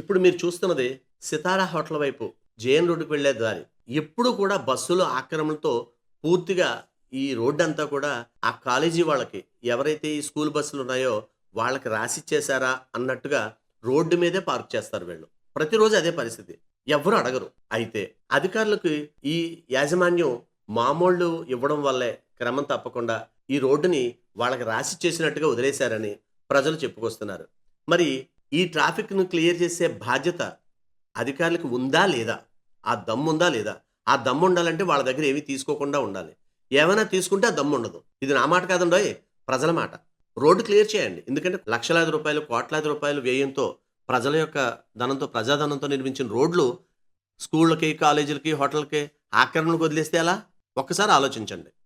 ఇప్పుడు మీరు చూస్తున్నది సితారా హోటల్ వైపు జేఎన్ రోడ్డుకు వెళ్ళే దారి. ఎప్పుడు కూడా బస్సుల ఆక్రమణతో పూర్తిగా ఈ రోడ్డు అంతా కూడా ఆ కాలేజీ వాళ్ళకి ఎవరైతే ఈ స్కూల్ బస్సులు ఉన్నాయో వాళ్ళకి రాసిచ్చేశారా అన్నట్టుగా రోడ్డు మీదే పార్క్ చేస్తారు వీళ్ళు. ప్రతిరోజు అదే పరిస్థితి. ఎవరు అడగరు. అయితే అధికారులకు ఈ యాజమాన్యం మామూళ్ళు ఇవ్వడం వల్లే క్రమం తప్పకుండా ఈ రోడ్డుని వాళ్ళకి రాసి చేసినట్టుగా వదిలేశారని ప్రజలు చెప్పుకొస్తున్నారు. మరి ఈ ట్రాఫిక్ను క్లియర్ చేసే బాధ్యత అధికారులకు ఉందా లేదా? ఆ దమ్ము ఉందా లేదా? ఆ దమ్ము ఉండాలంటే వాళ్ళ దగ్గర ఏమీ తీసుకోకుండా ఉండాలి. ఏమైనా తీసుకుంటే ఆ దమ్ము ఉండదు. ఇది నా మాట కాదండోయ్ ప్రజల మాట. రోడ్డు క్లియర్ చేయండి. ఎందుకంటే లక్షలాది రూపాయలు కోట్లాది రూపాయలు వ్యయంతో ప్రజల యొక్క ధనంతో ప్రజాధనంతో నిర్మించిన రోడ్లు స్కూళ్ళకి కాలేజీలకి హోటల్కి ఆక్రమణకు వదిలేస్తే ఎలా? ఒక్కసారి ఆలోచించండి.